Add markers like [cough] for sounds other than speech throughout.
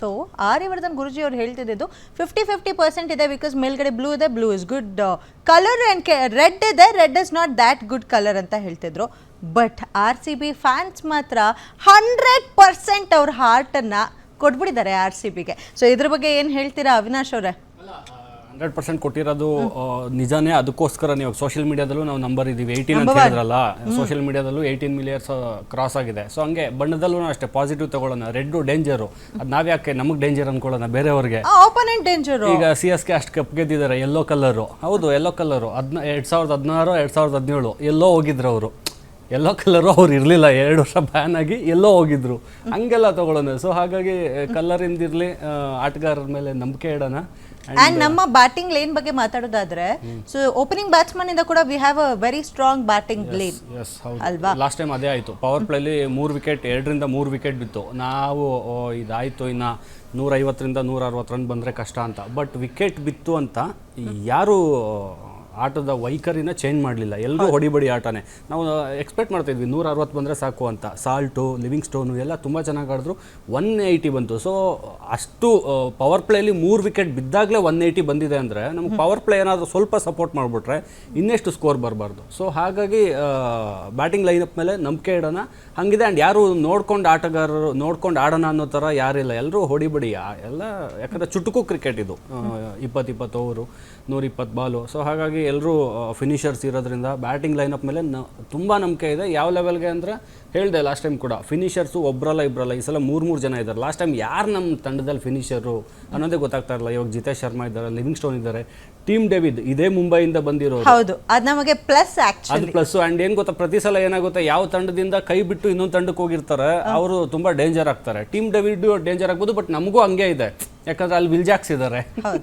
So Aryavardhan Guruji ಅವ್ರು ಹೇಳ್ತಿದ್ದು fifty fifty percent ಇದೆ ಬಿಕಾಸ್ ಮೇಲ್ಗಡೆ ಬ್ಲೂ ಇದೆ blue is good colour and red ಇದೆ red is not that good colour ಅಂತ ಹೇಳ್ತಿದ್ರು. But R C B fans ಮಾತ್ರ ಹಂಡ್ರೆಡ್ ಪರ್ಸೆಂಟ್ ಅವ್ರ ಹಾರ್ಟನ್ನು ಕೊಟ್ಬಿಟ್ಟಿದ್ದಾರೆ ಆರ್ ಸಿ ಬಿಗೆ ಸೊ ಇದ್ರ ಬಗ್ಗೆ ಏನು ಹೇಳ್ತೀರಾ ಅವಿನಾಶ್ ಅವರೇ? ಹಂಡ್ರೆಡ್ ಪರ್ಸೆಂಟ್ ಕೊಟ್ಟಿರೋದು ನಿಜಾನೇ ಅದಕ್ಕೋಸ್ಕರ ನೀವು ಸೋಷಿಯಲ್ ಮೀಡಿಯಾದಲ್ಲೂ ನಾವು ನಂಬರ್ ಇದೀವಿ ಏಯ್ಟೀನ್ ಅಂತ ಹೇಳಿದ್ರಲ್ಲ ಸೋಷಿಯಲ್ ಮೀಡಿಯಾದಲ್ಲೂ ಏಯ್ಟೀನ್ ಮಿಲಿಯರ್ಸ್ ಕ್ರಾಸ್ ಆಗಿದೆ. ಸೊ ಹಂಗೆ ಬಣ್ಣದಲ್ಲೂ ಅಷ್ಟೇ ಪಾಸಿಟಿವ್ ತಗೊಳ್ಳೋಣ. ರೆಡ್ ಡೇಂಜರು ಅದು ನಾವ್ಯಾಕೆ ನಮಗೆ ಡೇಂಜರ್ ಅನ್ಕೊಳ್ಳೋಣ ಬೇರೆಯವ್ರಿಗೆ? ಆಪೋನೆಂಟ್ ಡೇಂಜರ್ ಈಗ ಸಿ ಎಸ್ ಕೆ ಅಷ್ಟು ಕಪ್ ಗೆದ್ದಿದ್ದಾರೆ ಎಲ್ಲೋ ಕಲರು ಹೌದು ಎಲ್ಲೋ ಕಲರು ಅದ್ನ ಎರಡು ಸಾವಿರದ ಹದಿನಾರು ಎರಡು ಸಾವಿರದ ಹದಿನೇಳು ಎಲ್ಲೋ ಹೋಗಿದ್ರು ಅವರು. ಎಲ್ಲೋ ಕಲರು ಅವ್ರು ಇರಲಿಲ್ಲ ಎರಡು ವರ್ಷ ಬ್ಯಾನ್ ಆಗಿ ಎಲ್ಲೋ ಹೋಗಿದ್ರು. ಹಂಗೆಲ್ಲ ತಗೊಳ್ಳೋಣ. ಸೊ ಹಾಗಾಗಿ ಕಲರಿಂದಿರಲಿ ಆಟಗಾರರ ಮೇಲೆ ನಂಬಿಕೆ ಇಡೋಣ. ಅಂಡ್ ನಮ್ಮ ಬ್ಯಾಟಿಂಗ್ ಲೇನ್ ಬಗ್ಗೆ ಮಾತಾಡೋದಾದ್ರೆ ಸೊ ಓಪನಿಂಗ್ ಬ್ಯಾಟ್ಸ್ಮನ್ ಇಂದ ಕೂಡ we have a very strong batting line yes ಹೌದು. ಅಲ್ವಾ? ಲಾಸ್ಟ್ ಟೈಮ್ ಅದೇ ಆಯಿತು. ಪವರ್ ಪ್ಲೇಲಿ ಮೂರು ವಿಕೆಟ್ ಎರಡರಿಂದ ಮೂರು ವಿಕೆಟ್ ಬಿತ್ತು. ನಾವು ಓ, ಇದಾಯಿತು ಇನ್ನು ನೂರೈವತ್ತರಿಂದ ನೂರ ಅರವತ್ತು ರನ್ ಬಂದರೆ ಕಷ್ಟ ಅಂತ. ಬಟ್ ವಿಕೆಟ್ ಬಿತ್ತು ಅಂತ ಯಾರು ಆಟದ ವೈಖರಿನ ಚೇಂಜ್ ಮಾಡಲಿಲ್ಲ. ಎಲ್ಲರೂ ಹೊಡಿಬಡಿ ಆಟನೇ. ನಾವು ಎಕ್ಸ್ಪೆಕ್ಟ್ ಮಾಡ್ತಾ ಇದ್ವಿ ನೂರ ಅರವತ್ತು ಬಂದರೆ ಸಾಕು ಅಂತ. ಸಾಲ್ಟು ಲಿವಿಂಗ್ ಸ್ಟೋನು ಎಲ್ಲ ತುಂಬ ಚೆನ್ನಾಗಿ ಆಡಿದ್ರು. ಒನ್ ಏಯ್ಟಿ ಬಂತು. ಸೊ ಅಷ್ಟು ಪವರ್ ಪ್ಲೇಲಿ ಮೂರು ವಿಕೆಟ್ ಬಿದ್ದಾಗಲೇ ಒನ್ ಏಯ್ಟಿ ಬಂದಿದೆ ಅಂದರೆ ನಮ್ಗೆ ಪವರ್ ಪ್ಲೇ ಏನಾದರೂ ಸ್ವಲ್ಪ ಸಪೋರ್ಟ್ ಮಾಡಿಬಿಟ್ರೆ ಇನ್ನೆಷ್ಟು ಸ್ಕೋರ್ ಬರಬಾರ್ದು. ಸೊ ಹಾಗಾಗಿ ಬ್ಯಾಟಿಂಗ್ ಲೈನಪ್ ಮೇಲೆ ನಂಬಿಕೆ ಇಡೋಣ. ಹಂಗಿದೆ ಆ್ಯಂಡ್ ಯಾರು ನೋಡ್ಕೊಂಡು ಆಟಗಾರರು ನೋಡ್ಕೊಂಡು ಆಡೋಣ ಅನ್ನೋ ಥರ ಯಾರಿಲ್ಲ. ಎಲ್ಲರೂ ಹೊಡಿಬಡಿ. ಎಲ್ಲ ಯಾಕಂದರೆ ಚುಟುಕು ಕ್ರಿಕೆಟ್ ಇದು. ಇಪ್ಪತ್ತು ಇಪ್ಪತ್ತು ಓವರು ನೂರಿಪ್ಪತ್ತು ಬಾಲು ಸೊ ಹಾಗಾಗಿ ಎಲ್ಲರೂ ಫಿನಿಷರ್ಸ್ ಇರೋದ್ರಿಂದ ಬ್ಯಾಟಿಂಗ್ ಲೈನಪ್ ಮೇಲೆ ನ, ತುಂಬ ನಂಬಿಕೆ ಇದೆ. ಯಾವ ಲೆವೆಲ್ಗೆ ಅಂದರೆ ಹೇಳಿದೆ ಲಾಸ್ಟ್ ಟೈಮ್ ಕೂಡ ಫಿನಿಷರ್ಸು ಒಬ್ಬರಲ್ಲ ಇಬ್ಬರಲ್ಲ ಈ ಸಲ ಮೂರು ಮೂರು ಜನ ಇದ್ದಾರೆ. ಲಾಸ್ಟ್ ಟೈಮ್ ಯಾರು ನಮ್ಮ ತಂಡದಲ್ಲಿ ಫಿನಿಷರು ಅನ್ನೋದೇ ಗೊತ್ತಾಗ್ತಾ ಇರಲ್ಲ. ಇವಾಗ ಜಿತೇಶ್ ಶರ್ಮಾ ಇದ್ದಾರೆ ಲಿವಿಂಗ್ ಸ್ಟೋನ್ ಇದ್ದಾರೆ. ಟೀಮ್ ಡೇವಿಡ್ ಇದೇ ಮುಂಬೈಯಿಂದ ಬಂದಿರೋ ಹೌದು ಅದು ನಮಗೆ ಪ್ಲಸ್ ಅದು ಆಕ್ಚುಲಿ ಪ್ಲಸ್ ಅಂಡ್ ಏನ್ ಗೊತ್ತಾ ಪ್ರತಿ ಸಲ ಏನಾಗುತ್ತೆ ಯಾವ ತಂಡದಿಂದ ಕೈ ಬಿಟ್ಟು ಇನ್ನೊಂದು ತಂಡಕ್ಕೆ ಹೋಗಿರ್ತಾರೆ ಅವರು ತುಂಬಾ ಡೇಂಜರ್ ಆಗ್ತಾರೆ. ಟೀಮ್ ಡೇವಿಡ್ ಡೇಂಜರ್ ಆಗ್ಬೋದು ಬಟ್ ನಮಗೂ ಹಂಗೆ ಇದೆ. ಯಾಕಂದ್ರೆ ಅಲ್ಲಿ ವಿಲ್ಜಾಕ್ಸ್ ಇದ್ದಾರೆ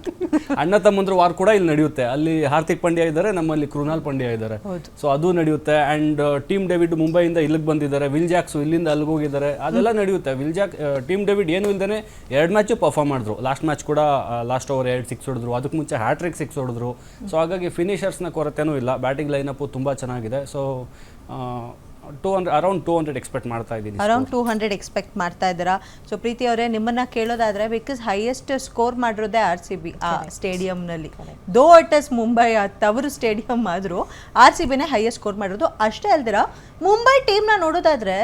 [laughs] ಅಣ್ಣ ತಮ್ಮಂದ್ರ ವಾರ್ ಕೂಡ ಇಲ್ಲಿ ನಡೆಯುತ್ತೆ. ಅಲ್ಲಿ ಹಾರ್ದಿಕ್ ಪಾಂಡ್ಯ ಇದ್ದಾರೆ ನಮ್ಮಲ್ಲಿ ಕೃಣಾಲ್ ಪಾಂಡ್ಯ ಇದ್ದಾರೆ ಸೊ ಅದು ನಡೆಯುತ್ತೆ. ಅಂಡ್ ಟೀಮ್ ಡೇವಿಡ್ ಮುಂಬೈಯಿಂದ ಇಲ್ಲಿಗೆ ಬಂದಿದ್ದಾರೆ. ವಿಲ್ ಜಾಕ್ಸ್ ಇಲ್ಲಿಂದ ಅಲ್ಲಿಗೆ ಹೋಗಿದ್ದಾರೆ. ಅದೆಲ್ಲ ನಡೆಯುತ್ತೆ. ವಿಲ್ ಜಾಕ್ ಟೀಮ್ ಡೇವಿಡ್ ಏನು ಇಲ್ದೇನೆ ಎರಡು ಮ್ಯಾಚು ಪರ್ಫಾರ್ಮ್ ಮಾಡಿದ್ರು. ಲಾಸ್ಟ್ ಮ್ಯಾಚ್ ಕೂಡ ಲಾಸ್ಟ್ ಓವರ್ ಎರಡು ಸಿಕ್ಸ್ ಹೊಡೆದ್ರು. ಅದಕ್ಕೆ ಮುಂಚೆ ಹ್ಯಾಟ್ರಿಕ್ ಸಿಕ್ಸ್ ಹೊಡೆದ್ರು ಸೊ ಹಾಗಾಗಿ ಫಿನಿಷರ್ಸ್ನ ಕೊರತೆನೂ ಇಲ್ಲ. ಬ್ಯಾಟಿಂಗ್ ಲೈನಪ್ಪು ತುಂಬ ಚೆನ್ನಾಗಿದೆ. So two hundred around two hundred expect ಮಾಡ್ತಾ ಇದ್ದೀನಿ ಅರೌಂಡ್ ಟೂ ಹಂಡ್ರೆಡ್ ಎಕ್ಸ್ಪೆಕ್ಟ್ ಮಾಡ್ತಾ ಇದ್ದೀರಾ? ಸೊ ಪ್ರೀತಿ ಅವರೇ ನಿಮ್ಮನ್ನ ಕೇಳೋದಾದ್ರೆ ಬಿಕಾಸ್ ಹೈಯೆಸ್ಟ್ ಸ್ಕೋರ್ ಮಾಡಿರೋದೇ ಆರ್ ಸಿ ಬಿ ಆ ಸ್ಟೇಡಿಯಂನಲ್ಲಿ ದೋ ಇಟ್ ಇಸ್ ಮುಂಬೈ ಆ ತವರು ಸ್ಟೇಡಿಯಂ ಆದರೂ ಆರ್ ಸಿ ಬಿನೇ ಹೈಯೆಸ್ಟ್ ಸ್ಕೋರ್ ಮಾಡಿರೋದು. ಅಷ್ಟೇ ಅಲ್ದಿರ? ಮುಂಬೈ ಟೀಮ್ನ ನೋಡೋದಾದ್ರೆ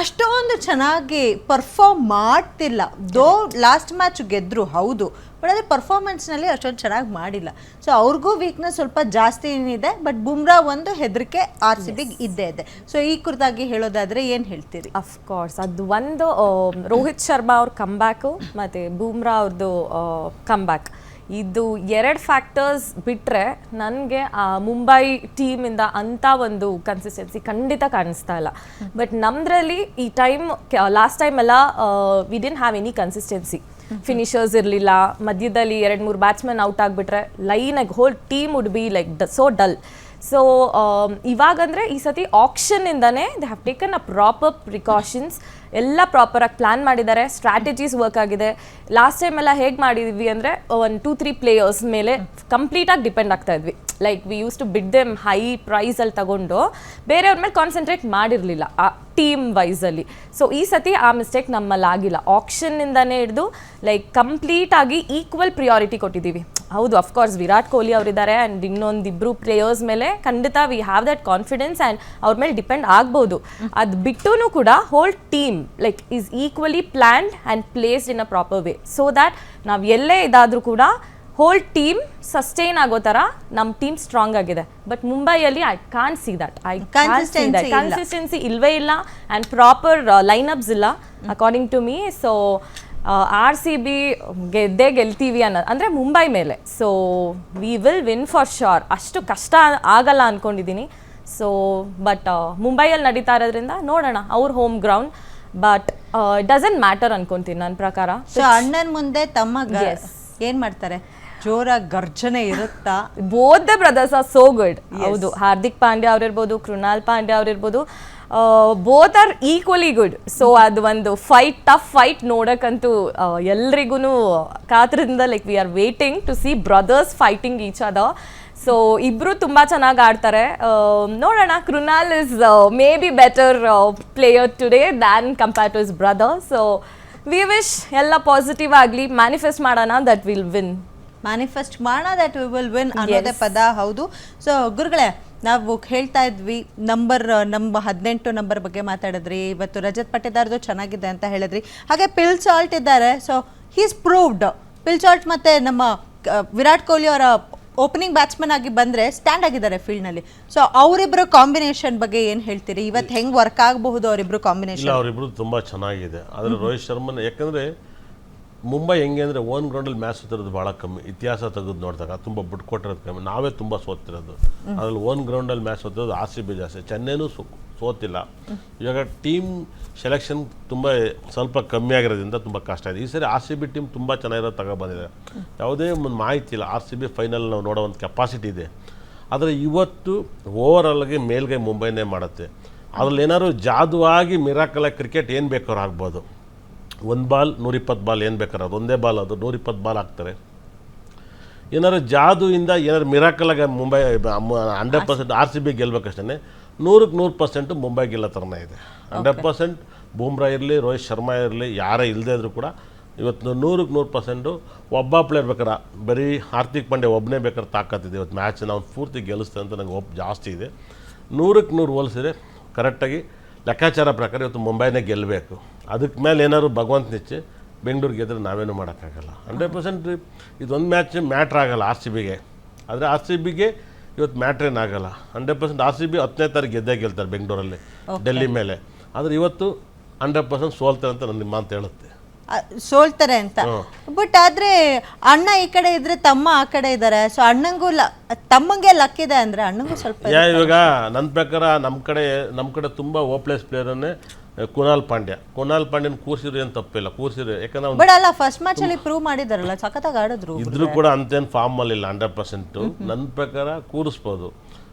ಅಷ್ಟೊಂದು ಚೆನ್ನಾಗಿ ಪರ್ಫಾರ್ಮ್ ಮಾಡ್ತಿಲ್ಲ. ದೋ ಲಾಸ್ಟ್ ಮ್ಯಾಚ್ ಗೆದ್ರು ಹೌದು. ಬಟ್ ಅದೇ ಪರ್ಫಾರ್ಮೆನ್ಸ್ನಲ್ಲಿ ಅಷ್ಟೊಂದು ಚೆನ್ನಾಗಿ ಮಾಡಿಲ್ಲ. ಸೊ ಅವ್ರಿಗೂ ವೀಕ್ನೆಸ್ ಸ್ವಲ್ಪ ಜಾಸ್ತಿ ಏನಿದೆ ಬಟ್ ಬುಮ್ರಾ ಒಂದು ಹೆದರಿಕೆ ಆರ್ ಸಿ ಬಿಗೆ ಇದ್ದೇ ಇದೆ. ಸೊ ಈ ಕುರಿತಾಗಿ ಹೇಳೋದಾದರೆ ಏನು ಹೇಳ್ತೀರಿ? ಅಫ್ಕೋರ್ಸ್ ಅದು ಒಂದು ರೋಹಿತ್ ಶರ್ಮಾ ಅವ್ರ ಕಂಬ್ಯಾಕು ಮತ್ತು ಬೂಮ್ರಾ ಅವ್ರದ್ದು ಕಮ್ಬ್ಯಾಕ್ ಇದು ಎರಡು ಫ್ಯಾಕ್ಟರ್ಸ್ ಬಿಟ್ಟರೆ ನನಗೆ ಮುಂಬೈ ಟೀಮಿಂದ ಅಂಥ ಒಂದು ಕನ್ಸಿಸ್ಟೆನ್ಸಿ ಖಂಡಿತ ಕಾಣಿಸ್ತಾ ಇಲ್ಲ. ಬಟ್ ನಮ್ಮದ್ರಲ್ಲಿ ಈ ಟೈಮ್ ಲಾಸ್ಟ್ ಟೈಮ್ ಎಲ್ಲ we didn't have any consistency finishers ಇರಲಿಲ್ಲ, ಮಧ್ಯದಲ್ಲಿ ಎರಡು ಮೂರು ಬ್ಯಾಟ್ಸ್ಮನ್ ಔಟ್ ಆಗಿಬಿಟ್ರೆ ಲೈನಾಗಿ whole team would be like so dull so ಇವಾಗಂದರೆ ಈ ಸತಿ ಆಕ್ಷನ್ನಿಂದನೇ they have taken a proper precautions ಎಲ್ಲ ಪ್ರಾಪರಾಗಿ ಪ್ಲ್ಯಾನ್ ಮಾಡಿದ್ದಾರೆ ಸ್ಟ್ರಾಟಜೀಸ್ ವರ್ಕ್ ಆಗಿದೆ. ಲಾಸ್ಟ್ ಟೈಮ್ ಎಲ್ಲ ಹೇಗೆ ಮಾಡಿದ್ವಿ ಅಂದರೆ, ಒಂದು ಟೂ ತ್ರೀ ಪ್ಲೇಯರ್ಸ್ ಮೇಲೆ ಕಂಪ್ಲೀಟಾಗಿ ಡಿಪೆಂಡ್ ಆಗ್ತಾ ಇದ್ವಿ. Like we use to bid them high ಪ್ರೈಸಲ್ಲಿ ತಗೊಂಡು, ಬೇರೆಯವ್ರ ಮೇಲೆ ಕಾನ್ಸಂಟ್ರೇಟ್ ಮಾಡಿರಲಿಲ್ಲ, ಆ ಟೀಮ್ ವೈಸಲ್ಲಿ ಸೊ ಈ ಸತಿ ಆ ಮಿಸ್ಟೇಕ್ ನಮ್ಮಲ್ಲಿ ಆಗಿಲ್ಲ ಆಕ್ಷನ್ನಿಂದನೇ ಹಿಡಿದು ಲೈಕ್ ಕಂಪ್ಲೀಟಾಗಿ ಈಕ್ವಲ್ ಪ್ರಿಯಾರಿಟಿ ಕೊಟ್ಟಿದ್ದೀವಿ. ಹೌದು ಅಫ್ಕೋರ್ಸ್ ವಿರಾಟ್ ಕೊಹ್ಲಿ ಅವರಿದ್ದಾರೆ ಆ್ಯಂಡ್ ಇನ್ನೊಂದಿಬ್ಬರು ಪ್ಲೇಯರ್ಸ್ ಮೇಲೆ ಖಂಡಿತ we have that confidence and ಅವ್ರ ಮೇಲೆ ಡಿಪೆಂಡ್ ಆಗ್ಬೋದು. ಅದು ಬಿಟ್ಟು ಕೂಡ whole team like is equally planned and placed in a proper way so that ನಾವು ಎಲ್ಲೇ ಇದಾದರೂ ಕೂಡ ಹೋಲ್ ಟೀಮ್ ಸಸ್ಟೈನ್ ಆಗೋ ಥರ ನಮ್ಮ ಟೀಮ್ ಸ್ಟ್ರಾಂಗ್ ಆಗಿದೆ. ಬಟ್ ಮುಂಬೈಯಲ್ಲಿ I can see that I. Consistency ಇಲ್ವೇ ಇಲ್ಲ ಆ್ಯಂಡ್ ಪ್ರಾಪರ್ ಲೈನ್ ಅಪ್ಸ್ ಇಲ್ಲ according to me so R C B ಗೆದ್ದೇ ಗೆಲ್ತೀವಿ ಅನ್ನೋದು ಅಂದರೆ ಮುಂಬೈ ಮೇಲೆ. So we will win for sure ಅಷ್ಟು ಕಷ್ಟ ಆಗಲ್ಲ ಅಂದ್ಕೊಂಡಿದ್ದೀನಿ ಸೊ ಬಟ್ ಮುಂಬೈಯಲ್ಲಿ ನಡೀತಾ ಇರೋದ್ರಿಂದ ನೋಡೋಣ. ಅವ್ರ home ground but doesn't matter ಅನ್ಕೊಂತೀನಿ ನನ್ನ ಪ್ರಕಾರ. ಸೊ ಅಣ್ಣನ ಮುಂದೆ ತಮ್ಮ ಏನು ಮಾಡ್ತಾರೆ? ಜೋರಾಗಿ ಗರ್ಜನೆ ಇರುತ್ತಾ? Both the brothers are so good ಹೌದು ಹಾರ್ದಿಕ್ ಪಾಂಡ್ಯ ಅವ್ರಿರ್ಬೋದು Krunal Pandya ಅವ್ರಿರ್ಬೋದು both are equally good so ಅದು ಒಂದು ಫೈಟ್ ಟಫ್ ಫೈಟ್ ನೋಡಕ್ಕಂತೂ ಎಲ್ರಿಗೂ ಕಾತರದಿಂದ like we are waiting to see brothers fighting each other so ಇಬ್ರು ತುಂಬ ಚೆನ್ನಾಗಿ ಆಡ್ತಾರೆ. ನೋಡೋಣ Krunal is maybe better player today than compare to his brother so we wish ಎಲ್ಲ ಪಾಸಿಟಿವ್ ಆಗಲಿ ಮ್ಯಾನಿಫೆಸ್ಟ್ ಮಾಡೋಣ ದಟ್ ವಿಲ್ ವಿನ್ ಮ್ಯಾನಿಫೆಸ್ಟ್ ಮಾಡೋಣ that we will win ಅನ್ನೋದೇ ಪದ ಹೌದು. ಸೊ ಗುರುಗಳೇ ನಾವು ಹೇಳ್ತಾ ಇದ್ವಿ ನಂಬರ್ ನಮ್ಮ ಹದಿನೆಂಟು ನಂಬರ್ ಬಗ್ಗೆ ಮಾತಾಡಿದ್ರಿ ಇವತ್ತು ರಜತ್ ಪಟ್ಟೇದಾರ್ದು ಚೆನ್ನಾಗಿದೆ ಅಂತ ಹೇಳಿದ್ರಿ. ಹಾಗೆ ಪಿಲ್ ಸಾಲ್ಟ್ ಇದ್ದಾರೆ so he's proved Phil Salt ಮತ್ತೆ ನಮ್ಮ ವಿರಾಟ್ ಕೊಹ್ಲಿ ಅವರ ಓಪನಿಂಗ್ ಬ್ಯಾಟ್ಸ್ಮನ್ ಆಗಿ ಬಂದ್ರೆ ಸ್ಟ್ಯಾಂಡ್ ಆಗಿದ್ದಾರೆ ಫೀಲ್ಡ್ನಲ್ಲಿ ಸೊ ಅವರಿಬ್ಬರು ಕಾಂಬಿನೇಷನ್ ಬಗ್ಗೆ ಏನು ಹೇಳ್ತೀರಿ? ಇವತ್ತು ಹೆಂಗ್ ವರ್ಕ್ ಆಗಬಹುದು ಅವರಿಬ್ಬರು ಕಾಂಬಿನೇಷನ್ ಅವರಿಬ್ಬರು ತುಂಬ ಚೆನ್ನಾಗಿದೆ. ಆದರೆ ರೋಹಿತ್ ಶರ್ಮನ್ ಯಾಕಂದರೆ ಮುಂಬೈ ಹೆಂಗೆ ಅಂದರೆ ಓನ್ ಗ್ರೌಂಡಲ್ಲಿ ಮ್ಯಾಚ್ ಸುತ್ತಿರೋದು ಭಾಳ ಕಮ್ಮಿ. ಇತಿಹಾಸ ತೆಗೆದು ನೋಡಿದಾಗ ತುಂಬ ಬಿಟ್ಕೊಟ್ಟಿರೋದು ಕಮ್ಮಿ. ನಾವೇ ತುಂಬ ಸೋತಿರೋದು. ಅದ್ರಲ್ಲಿ ಓನ್ ಗ್ರೌಂಡಲ್ಲಿ ಮ್ಯಾಚ್ ಸೋತಿರೋದು ಆರ್ ಸಿ ಬಿ ಜಾಸ್ತಿ. ಚೆನ್ನೈನೂ ಸೋ ಸೋತಿಲ್ಲ. ಇವಾಗ ಟೀಮ್ ಸೆಲೆಕ್ಷನ್ ತುಂಬ ಸ್ವಲ್ಪ ಕಮ್ಮಿ ಆಗಿರೋದ್ರಿಂದ ತುಂಬ ಕಷ್ಟ ಇದೆ. ಈ ಸರಿ ಆರ್ ಸಿ ಬಿ ಟೀಮ್ ತುಂಬ ಚೆನ್ನಾಗಿರೋದು ತಗೊಬಂದಿದೆ ಯಾವುದೇ ಒಂದು ಮಾಹಿತಿ ಇಲ್ಲ. ಆರ್ ಸಿ ಬಿ ಫೈನಲ್ ನಾವು ನೋಡೋ ಕೆಪಾಸಿಟಿ ಇದೆ. ಆದರೆ ಇವತ್ತು ಓವರಾಲ್ಗೆ ಮೇಲ್ಗೈ ಮುಂಬೈನೇ ಮಾಡುತ್ತೆ. ಅದ್ರಲ್ಲಿ ಏನಾದ್ರು ಜಾದುವಾಗಿ ಮಿರಾಕಲ ಕ್ರಿಕೆಟ್ ಏನು ಬೇಕಾದ್ರೂ ಆಗ್ಬೋದು. ಒಂದು ಬಾಲ್ ನೂರಿಪ್ಪತ್ತು ಬಾಲ್ ಏನು ಬೇಕಾರೆ ಅದು. ಒಂದೇ ಬಾಲ್ ಅದು ನೂರಿಪ್ಪತ್ತು ಬಾಲ್ ಹಾಕ್ತಾರೆ. ಏನಾದ್ರು ಜಾದುವಿಂದ ಏನಾದ್ರು ಮಿರಾಕಲಾಗಿ Mumbai hundred percent R C B ಗೆಲ್ಬೇಕಷ್ಟೇ ನೂರಕ್ಕೆ ನೂರು ಪರ್ಸೆಂಟು ಮುಂಬೈ ಗೆಲ್ಲೋ ಥರನೇ ಇದೆ. ಹಂಡ್ರೆಡ್ ಪರ್ಸೆಂಟ್ ಬೂಮ್ರಾ ಇರಲಿ ರೋಹಿತ್ ಶರ್ಮಾ ಇರಲಿ ಯಾರೇ ಇಲ್ಲದೇ ಇದ್ರು ಕೂಡ ಇವತ್ತು ನೂರಕ್ಕೆ ನೂರು ಪರ್ಸೆಂಟು ಒಬ್ಬ ಪ್ಲೇಯರ್ ಬೇಕಾರೆ ಬರೀ ಹಾರ್ದಿಕ್ ಪಾಂಡೆ ಒಬ್ಬನೇ ಬೇಕಾದ್ರೆ ತಾಕತ್ತಿದೆ ಇವತ್ತು ಮ್ಯಾಚ್ ನಾವು ಪೂರ್ತಿ ಗೆಲ್ಲಿಸ್ತೇವೆ ಅಂತ ನಂಗೆ ಒಬ್ಬ ಜಾಸ್ತಿ ಇದೆ. ನೂರಕ್ಕೆ ನೂರು ಹೋಲಿಸಿದ್ರೆ ಕರೆಕ್ಟಾಗಿ ಲೆಕ್ಕಾಚಾರ ಪ್ರಕಾರ ಇವತ್ತು ಮುಂಬೈನೇ ಗೆಲ್ಲಬೇಕು. ಅದಕ್ಕೆ ಮೇಲೆ ಏನಾದ್ರು ಭಗವಂತ ನಿಚ್ಚೆ ಬೆಂಗಳೂರಿಗೆ ಗೆದ್ರೆ ನಾವೇನು ಮಾಡೋಕ್ಕಾಗಲ್ಲ. ಹಂಡ್ರೆಡ್ ಪರ್ಸೆಂಟ್ ಇದೊಂದು ಮ್ಯಾಚ್ ಮ್ಯಾಟ್ರ್ ಆಗಲ್ಲ ಆರ್ ಸಿ ಬಿಗೆ. ಆದರೆ ಆರ್ ಸಿ ಬಿಗೆ ಇವತ್ತು ಮ್ಯಾಟ್ರೇನು ಆಗಲ್ಲ hundred percent R C B ಹತ್ತನೇ ತಾರೀಕು ಗೆದ್ದೇ ಗೆಲ್ತಾರೆ ಬೆಂಗಳೂರಲ್ಲಿ ಡೆಲ್ಲಿ ಮೇಲೆ. ಆದರೆ ಇವತ್ತು ಹಂಡ್ರೆಡ್ ಪರ್ಸೆಂಟ್ ಸೋಲ್ತಾರೆ ಅಂತ ನನ್ನ ನಿಮ್ಮ ಅಂತ ಹೇಳುತ್ತೆ. ಸೋಲ್ತಾರೆ ಅಂತ. ಬಟ್ ಆದ್ರೆ ಅಣ್ಣ ಈ ಕಡೆ ಇದ್ರೆ ತಮ್ಮ ಆ ಕಡೆ ಇದ್ದಾರೆ ಸೊ ಅಣ್ಣಂಗೂ ತಮ್ಮಂಗೆ ಲಕ್ ಇದೆ ಅಂದ್ರೆ ಅಣ್ಣಂಗೂ ಸ್ವಲ್ಪ ಇವಾಗ ನನ್ನ ಪ್ರಕಾರ ನಮ್ಮ ಕಡೆ ನಮ್ಮ ಕಡೆ ತುಂಬ ಓಪ್ಲೆಸ್ ಪ್ಲೇಯರನ್ನೇ ಕುನಾಲ್ ಪಾಂಡ್ಯ. ಕುನಾಲ್ ಪಾಂಡ್ಯನ ಕೂರ್ಸಿದ್ರು ಏನು ತಪ್ಪಿಲ್ಲ ಕೂರ್ಸಿದ್ರು. ಯಾಕಂದ್ರೆ ಬಟ್ ಅಲ್ಲ ಫಸ್ಟ್ ಮ್ಯಾಚ್ ಅಲ್ಲಿ ಪ್ರೂವ್ ಮಾಡಿದಾರಲ್ಲ ಸಖತ್ತಾಗಿ ಆಡಿದ್ರು ಇದ್ರೂ ಕೂಡ ಅಂತೇನು ಫಾರ್ಮಲ್ಲಿ ಇಲ್ಲ ಹಂಡ್ರೆಡ್ ಪರ್ಸೆಂಟು ನನ್ನ ಪ್ರಕಾರ ಕೂರಿಸ್ಬೋದು.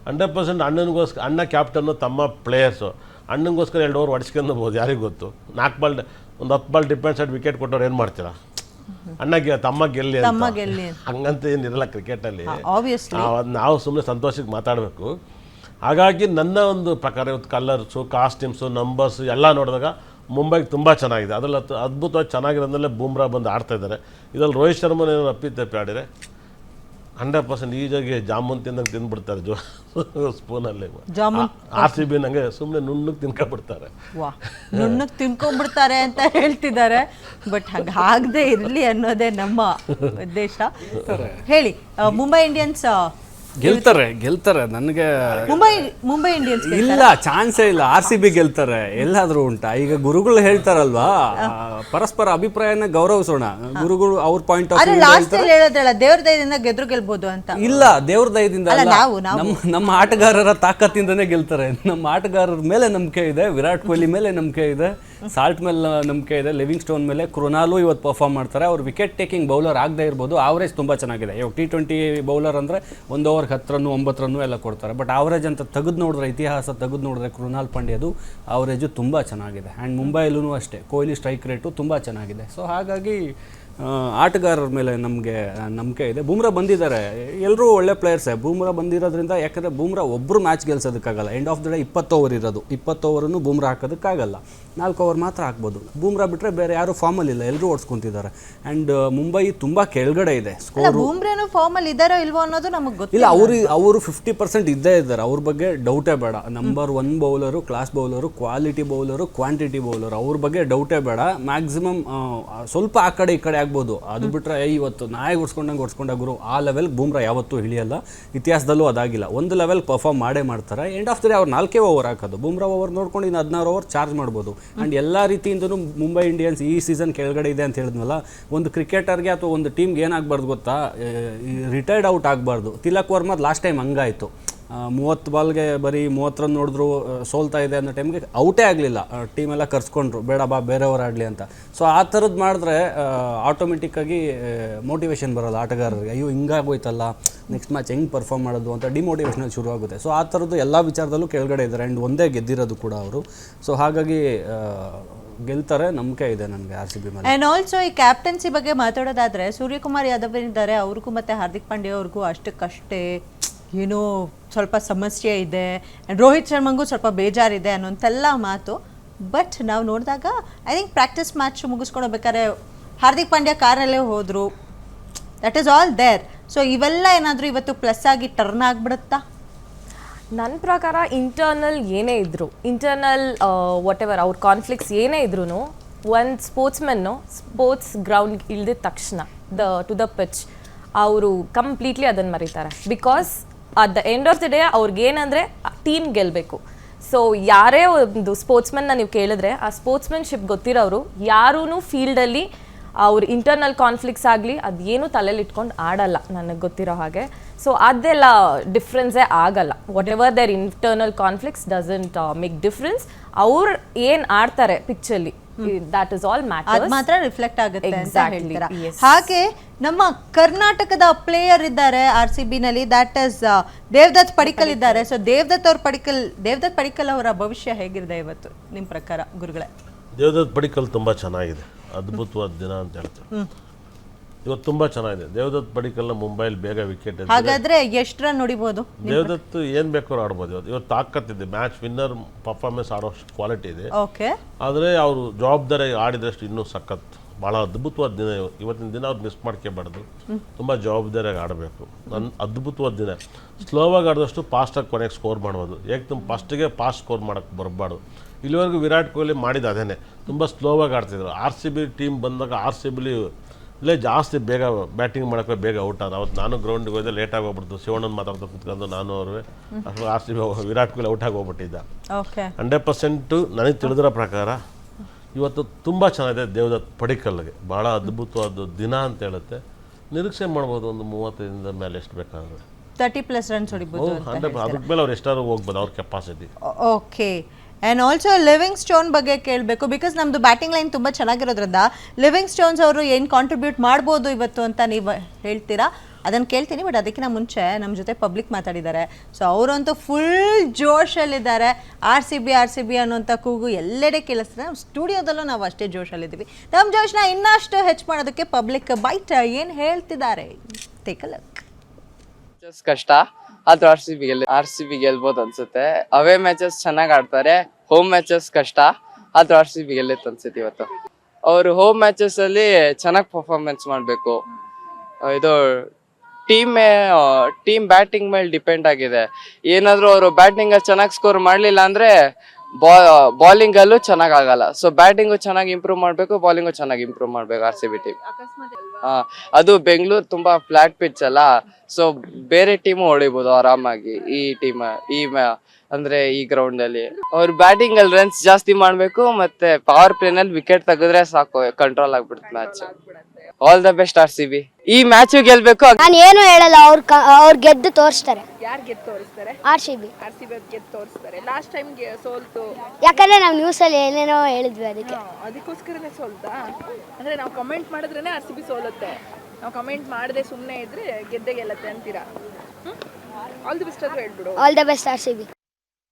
ಹಂಡ್ರೆಡ್ ಪರ್ಸೆಂಟ್ ಅಣ್ಣನಿಗೋಸ್ಕರ ಅಣ್ಣ ಕ್ಯಾಪ್ಟನ್ ತಮ್ಮ ಪ್ಲೇಯರ್ಸು ಅಣ್ಣನಿಗೋಸ್ಕರ ಎರಡು ಓವರ್ ಹೊಡಿಸ್ಕೊಂಡ್ಬೋದು ಯಾರಿಗೂ ಗೊತ್ತು. ನಾಲ್ಕು ಬಾಲ್ ಒಂದು ಹತ್ತು ಬಾಲ್ ಡಿಫೆನ್ಸ್ ಆಡ್ ವಿಕೆಟ್ ಕೊಟ್ಟವ್ರು ಏನು ಮಾಡ್ತೀರಾ? ಅಣ್ಣ ತಮ್ಮ ಗೆಲ್ಲಿ ಹಂಗಂತ ಏನಿರಲ್ಲ ಕ್ರಿಕೆಟಲ್ಲಿ ನಾವು ಸುಮ್ಮನೆ ಸಂತೋಷಕ್ಕೆ ಮಾತಾಡಬೇಕು. ಹಾಗಾಗಿ ನನ್ನ ಒಂದು ಪ್ರಕಾರ ಇವತ್ತು ಕಲರ್ಸು ಕಾಸ್ಟ್ಯೂಮ್ಸು ನಂಬರ್ಸು ಎಲ್ಲ ನೋಡಿದಾಗ ಮುಂಬೈಗೆ ತುಂಬ ಚೆನ್ನಾಗಿದೆ. ಅದರಲ್ಲಿ ಅದ್ಭುತವಾಗಿ ಚೆನ್ನಾಗಿರೋದ್ರಲ್ಲೇ ಬೂಮ್ರಾ ಬಂದು ಆಡ್ತಾ ಇದ್ದಾರೆ. ಇದರಲ್ಲಿ ರೋಹಿತ್ ಶರ್ಮನ ಏನೋ ಅಪ್ಪಿತಪ್ಪಿ ಆಡಿದರೆ? ಹಂಡ್ರೆಡ್ ಪರ್ಸೆಂಟ್ ಈಜಾಗಿ ಜಾಮೂನ್ ತಿಂದಂಗೆ ತಿಂದ್ಬಿಡ್ತಾರೆ ಜೋ ಸ್ಪೂನಲ್ಲಿ. ಜಾಮೂನ್? ಆರ್ ಸಿ ಬಿ ನಂಗೆ ಸುಮ್ಮನೆ ನುಣ್ಣಗೆ ತಿನ್ಕೊಂಬಿಡ್ತಾರೆ ವಾಹ್ ನುಣ್ಣಗೆ ತಿನ್ಕೊಂಡ್ಬಿಡ್ತಾರೆ ಅಂತ ಹೇಳ್ತಿದ್ದಾರೆ ಬಟ್ ಹಂಗೆ ಆಗದೆ ಇರ್ಲಿ ಅನ್ನೋದೇ ನಮ್ಮ ಉದ್ದೇಶ. ಹೇಳಿ ಮುಂಬೈ ಇಂಡಿಯನ್ಸ್ ಗೆಲ್ತಾರೆ ಗೆಲ್ತಾರೆ. ನನಗೆ ಮುಂಬೈ ಮುಂಬೈ ಇಂಡಿಯನ್ಸ್ ಇಲ್ಲ ಚಾನ್ಸೇ ಇಲ್ಲ. ಆರ್ ಸಿ ಬಿ ಗೆಲ್ತಾರೆ. ಎಲ್ಲಾದರೂ ಉಂಟಾ? ಈಗ ಗುರುಗಳು ಹೇಳ್ತಾರಲ್ವಾ? ಪರಸ್ಪರ ಅಭಿಪ್ರಾಯನ ಗೌರವಿಸೋಣ. ಗುರುಗಳು ಅವ್ರ ಪಾಯಿಂಟ್ ಆಫ್ ಹೇಳೋದಲ್ಲ ದೇವ್ರ ದಯದಿಂದ ಗೆದ್ರು ಗೆಲ್ಬಹುದು ಅಂತ. ಇಲ್ಲ ದೇವ್ರ ದಯದಿಂದ. ನಮ್ಮ ನಮ್ಮ ಆಟಗಾರರ ತಾಕತ್ತಿಂದನೇ ಗೆಲ್ತಾರೆ. ನಮ್ಮ ಆಟಗಾರರ ಮೇಲೆ ನಂಬಿಕೆ ಇದೆ. ವಿರಾಟ್ ಕೊಹ್ಲಿ ಮೇಲೆ ನಂಬಿಕೆ ಇದೆ. ಸಾಲ್ಟ್ ಮೇಲೆ ನಂಬಿಕೆ ಇದೆ ಲಿವಿಂಗ್ ಸ್ಟೋನ್ ಮೇಲೆ ಕೃಣಾಲು ಇವತ್ತು ಪರ್ಫಾರ್ಮ್ ಮಾಡ್ತಾರೆ. ಅವ್ರು ವಿಕೆಟ್ ಟೇಕಿಂಗ್ ಬೌಲರ್ ಆಗದೇ ಇರ್ಬೋದು. ಆವರೇಜ್ ತುಂಬ ಚೆನ್ನಾಗಿದೆ. ಇವಾಗ ಟಿ ಟ್ವೆಂಟಿ ಬೌಲರ್ ಅಂದರೆ ಒಂದು ಓವರ್ಗೆ ಹತ್ತು ರನ್ನು ಒಂಬತ್ತು ರನ್ನು ಎಲ್ಲ ಕೊಡ್ತಾರೆ. ಬಟ್ ಆವರೇಜ್ ಅಂತ ತೆಗೆದು ನೋಡಿದ್ರೆ, ಇತಿಹಾಸ ತೆಗೆದು ನೋಡಿದ್ರೆ ಕೃಣಾಲ್ ಪಾಂಡ್ಯದು ಆವರೇಜು ತುಂಬ ಚೆನ್ನಾಗಿದೆ. ಆ್ಯಂಡ್ ಮುಂಬೈಲೂ ಅಷ್ಟೇ. ಕೊಹ್ಲಿ ಸ್ಟ್ರೈಕ್ ರೇಟು ತುಂಬ ಚೆನ್ನಾಗಿದೆ. ಸೊ ಹಾಗಾಗಿ ಆಟಗಾರರ ಮೇಲೆ ನಮಗೆ ನಂಬಿಕೆ ಇದೆ. ಬೂಮ್ರಾ ಬಂದಿದ್ದಾರೆ. ಎಲ್ಲರೂ ಒಳ್ಳೆ ಪ್ಲೇಯರ್ಸೇ ಬೂಮ್ರಾ ಬಂದಿರೋದ್ರಿಂದ ಯಾಕಂದರೆ ಬೂಮ್ರಾ ಒಬ್ಬರು ಮ್ಯಾಚ್ ಗೆಲ್ಸೋದಕ್ಕಾಗಲ್ಲ. ಎಂಡ್ ಆಫ್ ದ ಡೇ ಇಪ್ಪತ್ತು ಓವರ್ ಇರೋದು. ಇಪ್ಪತ್ತು ಓವರನ್ನು ಬೂಮ್ರಾ ಹಾಕೋದಕ್ಕಾಗಲ್ಲ. ನಾಲ್ಕು ಓವರ್ ಮಾತ್ರ ಹಾಕ್ಬೋದು. ಬೂಮ್ರಾ ಬಿಟ್ಟರೆ ಬೇರೆ ಯಾರು ಫಾರ್ಮಲ್ಲಿಲ್ಲ ಎಲ್ಲರೂ ಓಡಿಸ್ಕೊಂತಿದ್ದಾರೆ. ಆ್ಯಂಡ್ ಮುಂಬೈ ತುಂಬ ಕೆಳಗಡೆ ಇದೆ. ಸ್ಕೋರ್ ಬೂಮ್ರೇನು ಫಾರ್ಮ್ ಇದ್ದಾರೋ ಇಲ್ವೋ ಅನ್ನೋದು ನಮಗೆ ಗೊತ್ತಿಲ್ಲ. ಇಲ್ಲ ಅವರು ಅವರು ಫಿಫ್ಟಿ ಪರ್ಸೆಂಟ್ ಇದ್ದೇ ಇದ್ದಾರೆ. ಅವ್ರ ಬಗ್ಗೆ ಡೌಟೇ ಬೇಡ. Number one bowler class bowler quality bowler quantity bowler ಅವ್ರ ಬಗ್ಗೆ ಡೌಟೇ ಬೇಡ. ಮ್ಯಾಕ್ಸಿಮಮ್ ಸ್ವಲ್ಪ ಆ ಕಡೆ ಈ ಕಡೆ ಆಗ್ಬೋದು. ಅದು ಬಿಟ್ಟರೆ ಇವತ್ತು ನಾಯಿ ಓಡಿಸ್ಕೊಂಡಂಗೆ ಓಡಿಸ್ಕೊಂಡ ಗುರು, ಆ ಲೆವೆಲ್ ಬೂಮ್ರಾ ಯಾವತ್ತೂ ಇಳಿಯಲ್ಲ. ಇತಿಹಾಸದಲ್ಲೂ ಅದಾಗಿಲ್ಲ. ಒಂದು ಲೆವೆಲ್ ಪರ್ಫಾರ್ಮ್ ಮಾಡೇ ಮಾಡ್ತಾರೆ. ಎಂಡ್ ಆಫ್ ದ ಡೇ ಅವ್ರು ನಾಲ್ಕೇ ಓವರ್ ಹಾಕೋದು. ಬೂಮ್ರಾ ಓವರ್ ನೋಡ್ಕೊಂಡು ಇನ್ನು ಹದಿನಾರು ಓವರ್ ಚಾರ್ಜ್ ಮಾಡ್ಬೋದು. ಆ್ಯಂಡ್ ಎಲ್ಲ ರೀತಿಯಿಂದನೂ ಮುಂಬೈ ಇಂಡಿಯನ್ಸ್ ಈ ಸೀಸನ್ ಕೆಳಗಡೆ ಇದೆ ಅಂತ ಹೇಳಿದ್ನಲ್ಲ, ಒಂದು ಕ್ರಿಕೆಟರ್ಗೆ ಅಥವಾ ಒಂದು ಟೀಮ್ಗೆ ಏನಾಗಬಾರ್ದು ಗೊತ್ತಾ? ರಿಟೈರ್ಡ್ ಔಟ್ ಆಗಬಾರ್ದು. ತಿಲಕ್ ವರ್ಮದ್ ಲಾಸ್ಟ್ ಟೈಮ್ ಹಂಗಾಯಿತು. ಮೂವತ್ತು ಬಾಲ್ಗೆ ಬರೀ ಮೂವತ್ತು ರನ್ ನೋಡಿದ್ರು ಸೋಲ್ತಾ ಇದೆ ಅನ್ನೋ ಟೈಮ್ಗೆ ಔಟೇ ಆಗಲಿಲ್ಲ. ಟೀಮೆಲ್ಲ ಕರ್ಸ್ಕೊಂಡ್ರು. ಬೇಡ, ಬಾ ಬೇರೆಯವ್ರು ಆಡಲಿ ಅಂತ. ಸೊ ಆ ಥರದ್ದು ಮಾಡಿದ್ರೆ ಆಟೋಮೆಟಿಕ್ಕಾಗಿ ಮೋಟಿವೇಶನ್ ಬರೋಲ್ಲ ಆಟಗಾರರಿಗೆ. ಅಯ್ಯೋ, ಹಿಂಗಾಗೋಯ್ತಲ್ಲ. ನೆಕ್ಸ್ಟ್ ಮ್ಯಾಚ್ ಹೆಂಗೆ ಪರ್ಫಾರ್ಮ್ ಮಾಡೋದು ಅಂತ ಡಿಮೋಟಿವೇಶನಲ್ಲಿ ಶುರು ಆಗುತ್ತೆ ಸೊ ಆ ಥರದ್ದು ಎಲ್ಲ ವಿಚಾರದಲ್ಲೂ ಕೆಳಗಡೆ ಇದ್ದಾರೆ. ಆ್ಯಂಡ್ ಒಂದೇ ಗೆದ್ದಿರೋದು ಕೂಡ ಅವರು. ಸೊ ಹಾಗಾಗಿ ಗೆಲ್ತಾರೆ, ನಂಬಿಕೆ ಇದೆ ನನಗೆ ಆರ್ ಸಿ ಬಿ ಮೇಲೆ. ಆ್ಯಂಡ್ ಆಲ್ಸೋ ಈ ಕ್ಯಾಪ್ಟನ್ಸಿ ಬಗ್ಗೆ ಮಾತಾಡೋದಾದ್ರೆ, ಸೂರ್ಯಕುಮಾರ್ ಯಾದವ್ ಇದ್ದಾರೆ ಅವ್ರಿಗೂ ಮತ್ತೆ ಹಾರ್ದಿಕ್ ಪಾಂಡ್ಯ ಅವ್ರಿಗೂ ಅಷ್ಟಕ್ಕಷ್ಟೇ ಏನೋ ಸ್ವಲ್ಪ ಸಮಸ್ಯೆ ಇದೆ ರೋಹಿತ್ ಶರ್ಮಂಗೂ ಸ್ವಲ್ಪ ಬೇಜಾರಿದೆ ಅನ್ನೋಂತೆಲ್ಲ ಮಾತು. ಬಟ್ ನಾವು ನೋಡಿದಾಗ ಐ ಥಿಂಕ್ ಪ್ರಾಕ್ಟೀಸ್ ಮ್ಯಾಚ್ ಮುಗಿಸ್ಕೊಂಡು ಹೋಗ್ಬೇಕಾದ್ರೆ ಹಾರ್ದಿಕ್ ಪಾಂಡ್ಯ ಕಾರಲ್ಲೇ ಹೋದರು. That is all there so ಇವೆಲ್ಲ ಏನಾದರೂ ಇವತ್ತು ಪ್ಲಸ್ ಆಗಿ ಟರ್ನ್ ಆಗಿಬಿಡುತ್ತಾ? ನನ್ನ ಪ್ರಕಾರ ಇಂಟರ್ನಲ್ ಏನೇ ಇದ್ದರು ಇಂಟರ್ನಲ್ ವಾಟ್ ಎವರ್ ಅವ್ರ ಕಾನ್ಫ್ಲಿಕ್ಟ್ಸ್ ಏನೇ ಇದ್ರೂ ಒಂದು ಸ್ಪೋರ್ಟ್ಸ್ಮೆನ್ನು ಸ್ಪೋರ್ಟ್ಸ್ ಗ್ರೌಂಡ್ ಇಳಿದ ತಕ್ಷಣ ದ ಟು ದ ಪಿಚ್ ಅವರು ಕಂಪ್ಲೀಟ್ಲಿ ಅದನ್ನು ಮರೀತಾರೆ. Because at the end of the day ಅವ್ರಿಗೇನಂದರೆ team ಗೆಲ್ಲಬೇಕು ಸೊ ಯಾರೇ ಒಂದು ಸ್ಪೋರ್ಟ್ಸ್ಮನ್ನ ನೀವು ಕೇಳಿದ್ರೆ, ಆ ಸ್ಪೋರ್ಟ್ಸ್ಮನ್ಶಿಪ್ ಗೊತ್ತಿರೋರು ಯಾರೂ ಫೀಲ್ಡಲ್ಲಿ ಅವ್ರ ಇಂಟರ್ನಲ್ ಕಾನ್ಫ್ಲಿಕ್ಟ್ಸ್ ಆಗಲಿ ಅದೇನು ತಲೆಯಲ್ಲಿ ಇಟ್ಕೊಂಡು ಆಡಲ್ಲ ನನಗೆ ಗೊತ್ತಿರೋ ಹಾಗೆ. ಸೊ ಅದೆಲ್ಲ ಡಿಫ್ರೆನ್ಸೇ ಆಗಲ್ಲ. Whatever there internal conflicts doesn't make difference ಅವ್ರು ಏನು ಆಡ್ತಾರೆ ಪಿಚ್ಚಲ್ಲಿ ದ್ಯಾಟ್ ಇಸ್ ಆಲ್ ಅದು ಮ್ಯಾಟರ್ ಮಾತ್ರ ರಿಫ್ಲೆಕ್ಟ್ ಆಗುತ್ತೆ ಅಂತ ಹೇಳ್ತೀರಾ? ಹಾಗೆ ನಮ್ಮ ಕರ್ನಾಟಕದ ಪ್ಲೇಯರ್ ಇದ್ದಾರೆ ಆರ್ ಸಿ ಬಿ ನಲ್ಲಿ ದಟ್ ಇಸ್ ದೇವದತ್ ಪಡಿಕಲ್ ಇದ್ದಾರೆ. ಸೊ ದೇವದತ್ ಅವ್ರ ಪಡಿಕಲ್ ದೇವದತ್ ಪಡಿಕಲ್ ಅವರ ಭವಿಷ್ಯ ಹೇಗಿದೆ ಇವತ್ತು ನಿಮ್ಮ ಪ್ರಕಾರ ಗುರುಗಳೇ? ದೇವದತ್ ಪಡಿಕಲ್ ತುಂಬಾ ಚೆನ್ನಾಗಿದೆ. ಅದ್ಭುತವಾದ ದಿನ ಅಂತ ಹೇಳ್ತಾರೆ ಇವತ್ತು ತುಂಬಾ ಚೆನ್ನಾಗಿದೆ. ದೇವದತ್ ಪಡಿಕಲ್ನ ಮುಂಬೈಲಿ ಬೇಗ ವಿಕೆಟ್ ಹಾಗಾದ್ರೆ ಎಷ್ಟು ರನ್ ನೋಡಿಬಹುದು ದೇವದತ್ ಏನ್ ಬೇಕಾದ್ರೂ ಆಡ್ಬೋದು. ಇವತ್ತು ಇವತ್ತು ತಾಕತ್ತಿದೆ. ಮ್ಯಾಚ್ ವಿನ್ನರ್ ಪರ್ಫಾರ್ಮೆನ್ಸ್ ಆಡೋಷ್ಟು ಕ್ವಾಲಿಟಿ ಇದೆ. ಓಕೆ. ಆದರೆ ಅವರು ಜವಾಬ್ದಾರಿ ಆಡಿದಷ್ಟು ಇನ್ನೂ ಸಖತ್. ಭಾಳ ಅದ್ಭುತವಾದ ದಿನ ಇವ- ಇವತ್ತಿನ ದಿನ ಅವ್ರು ಮಿಸ್ ಮಾಡ್ಕೋಬಾರ್ದು. ತುಂಬ ಜವಾಬ್ದಾರಿಯಾಗಿ ಆಡಬೇಕು. ನನ್ನ ಅದ್ಭುತವಾದ ದಿನ. ಸ್ಲೋವಾಗಿ ಆಡಿದಷ್ಟು ಫಾಸ್ಟಾಗಿ ಕೊನೆಗೆ ಸ್ಕೋರ್ ಮಾಡ್ಬೋದು. ತುಂಬ ಫಸ್ಟಿಗೆ ಫಾಸ್ಟ್ ಸ್ಕೋರ್ ಮಾಡೋಕ್ಕೆ ಬರಬಾರ್ದು. ಇಲ್ಲಿವರೆಗೂ ವಿರಾಟ್ ಕೊಹ್ಲಿ ಮಾಡಿದ ಅದೇನೆ. ತುಂಬ ಆಗಿ ಆಡ್ತಿದ್ರು. ಆರ್ ಸಿ ಬಿ ಟೀಮ್ ಬಂದಾಗ ಆರ್ ಸಿ ಬಿಲಿ ಇಲ್ಲೇ ಜಾಸ್ತಿ ಬೇಗ ಬ್ಯಾಟಿಂಗ್ ಮಾಡೋಕ್ಕೆ ಬೇಗ ಔಟ್ ಆದ. ಅವತ್ತು ನಾನು ಗ್ರೌಂಡಿಗೆ ಹೋದೆ ಲೇಟ್ ಹೋಗ್ಬಿಡ್ತು. ಶಿವಣ್ಣನ ಮಾತಾಡ್ತಾ ಕುತ್ಕೊಂಡು ನಾನು ಅವ್ರೆ ಅಷ್ಟು ಆರ್ ವಿರಾಟ್ ಕೊಹ್ಲಿ ಔಟ್ ಆಗಿ ಹೋಗ್ಬಿಟ್ಟಿದ್ದ. ಓಕೆ ಹಂಡ್ರೆಡ್ ಪರ್ಸೆಂಟು ನನಗೆ ತಿಳಿದಿರೋ ಪ್ರಕಾರ ಇವತ್ತು ತುಂಬ ಚೆನ್ನಾಗಿದೆ ದೇವದತ್ ಪಡಿಕಲ್ಗೆ. ಭಾಳ ಅದ್ಭುತವಾದ ದಿನ ಅಂತ ಹೇಳುತ್ತೆ. ನಿರೀಕ್ಷೆ ಮಾಡ್ಬೋದು ಒಂದು ಮೂವತ್ತರಿಂದ ಮೇಲೆ ಎಷ್ಟು ಬೇಕಾದ್ರೆ. ತರ್ಟಿ ಪ್ಲಸ್ ರನ್ಸ್ ಹೊಡಿಬೋದು ಅದಕ್ಕೆ ಅದ್ರ ಮೇಲೆ ಅವ್ರು ಎಷ್ಟಾದ್ರು ಹೋಗ್ಬೋದು ಅವ್ರ capacity okay and also Livingstone ಬಗ್ಗೆ ಕೇಳಬೇಕು ಬಿಕಾಸ್ ನಮ್ಮದು ಬ್ಯಾಟಿಂಗ್ ಲೈನ್ ತುಂಬ ಚೆನ್ನಾಗಿರೋದ್ರಿಂದ ಲಿವಿಂಗ್ ಸ್ಟೋನ್ಸ್ ಅವರು ಏನು ಕಾಂಟ್ರಿಬ್ಯೂಟ್ ಮಾಡ್ಬೋದು ಇವತ್ತು ಅಂತ ನೀವು ಹೇಳ್ತೀರಾ? ಅದನ್ನು ಕೇಳ್ತೀನಿ ಬಟ್ ಅದಕ್ಕಿಂತ ಮುಂಚೆ ನಮ್ಮ ಜೊತೆ ಪಬ್ಲಿಕ್ ಮಾತಾಡಿದ್ದಾರೆ. ಸೊ ಅವರಂತೂ full ಜೋಶಲ್ಲಿದ್ದಾರೆ. R C B R C B ಅನ್ನೋಂಥ ಕೂಗು ಎಲ್ಲೆಡೆ ಕೇಳಿಸ್ತಾರೆ. ನಮ್ಮ ಸ್ಟುಡಿಯೋದಲ್ಲೂ ನಾವು ಅಷ್ಟೇ ಜೋಶಲ್ಲಿದ್ದೀವಿ. ನಮ್ಮ ಜೋಶ್ನ ಇನ್ನಷ್ಟು ಹೆಚ್ಚು ಮಾಡೋದಕ್ಕೆ ಪಬ್ಲಿಕ್ ಬೈಟ್ ಏನು ಹೇಳ್ತಿದ್ದಾರೆ? ಟೇಕ್ ಮ್ಯಾಚಸ್ ಕಷ್ಟ. ಆದ್ರೂ ಆರ್ ಸಿ ಬಿ ಗೆಲ್ ಆರ್ ಸಿ ಬಿ ಗೆಲ್ಬೋದು ಅನ್ಸುತ್ತೆ. ಅವೇ ಮ್ಯಾಚಸ್ ಚೆನ್ನಾಗಿ ಆಡ್ತಾರೆ. ಹೋಮ್ ಮ್ಯಾಚಸ್ ಕಷ್ಟ. ಆದ್ರೂ ಆರ್ ಸಿ ಬಿ ಗೆಲ್ಲುತ್ತೆ ಅನ್ಸುತ್ತೆ ಇವತ್ತು. ಅವರು ಹೋಮ್ ಮ್ಯಾಚಸ್ ಅಲ್ಲಿ ಚೆನ್ನಾಗಿ ಪರ್ಫಾರ್ಮೆನ್ಸ್ ಮಾಡಬೇಕು. ಇದು ಟೀಮ್ ಟೀಮ್ ಬ್ಯಾಟಿಂಗ್ ಮೇಲೆ ಡಿಪೆಂಡ್ ಆಗಿದೆ. ಏನಾದ್ರು ಅವರು ಬ್ಯಾಟಿಂಗ್ ಚೆನ್ನಾಗಿ ಸ್ಕೋರ್ ಮಾಡ್ಲಿಲ್ಲ ಅಂದ್ರೆ ಬಾ ಬಾಲಿಂಗ್ ಅಲ್ಲೂ ಚೆನ್ನಾಗ್ ಆಗಲ್ಲ ಸೊ ಬ್ಯಾಟಿಂಗು ಚೆನ್ನಾಗಿ ಇಂಪ್ರೂವ್ ಮಾಡಬೇಕು ಬಾಲಿಂಗು ಚೆನ್ನಾಗಿ ಇಂಪ್ರೂವ್ ಮಾಡ್ಬೇಕು ಆರ್ ಸಿ ಬಿ ಟೀಮ್ ಹಾ ಅದು ಬೆಂಗಳೂರು ತುಂಬಾ ಫ್ಲಾಟ್ ಪಿಚ್ ಅಲ್ಲ. ಸೊ ಬೇರೆ ಟೀಮು ಹೊಡಿಬೋದು ಆರಾಮಾಗಿ ಈ ಟೀಮ್ ಈ ಅಂದ್ರೆ ಈ ಗ್ರೌಂಡ್ ಅಲ್ಲಿ. ಅವ್ರು ಬ್ಯಾಟಿಂಗ್ ಅಲ್ಲಿ ರನ್ಸ್ ಜಾಸ್ತಿ ಮಾಡ್ಬೇಕು ಮತ್ತೆ ಪವರ್ ಪ್ಲೇ ನಲ್ಲಿ ವಿಕೆಟ್ ತೆಗೆದ್ರೆ ಸಾಕು ಕಂಟ್ರೋಲ್ ಆಗ್ಬಿಡುತ್ತೆ match all the best R C B ಈ ಮ್ಯಾಚ್ ಗೆಲ್ಬೇಕು ನಾನು ಏನು ಹೇಳಲ್ಲ ಅವ್ರ ಅವ್ರು ಗೆದ್ದು ತೋರಿಸ್ತಾರೆ. ಯಾರು ಗೆದ್ದು ತೋರಿಸ್ತಾರೆ? R C B R C B ಗೆದ್ದು ತೋರಿಸ್ತಾರೆ. ಲಾಸ್ಟ್ ಟೈಮ್ ಸೋಲ್ತು ಯಾಕಂದ್ರೆ ನಾವು ನ್ಯೂಸಲ್ಲಿ ಏನೇನೋ ಹೇಳಿದ್ವಿ ಅದಕ್ಕೆ. ಅದಕ್ಕೋಸ್ಕರನೇ ಸೋಲ್ತಾ? ಅಂದ್ರೆ ನಾವು ಕಮೆಂಟ್ ಮಾಡಿದ್ರೇನೆ ಆರ್ ಸಿ ಬಿ ಸೋಲುತ್ತೆ. ನಾವು ಕಮೆಂಟ್ ಮಾಡದೆ ಸುಮ್ಮನೆ ಇದ್ರೆ ಗೆದ್ದೆ ಗೆಲ್ಲತ್ತೆ ಅಂತೀರಾ? ಆಲ್ ದಿ ಬೆಸ್ಟ್ ಆದ್ರೂ ಹೇಳ್ಬಿಡು. All the best R C B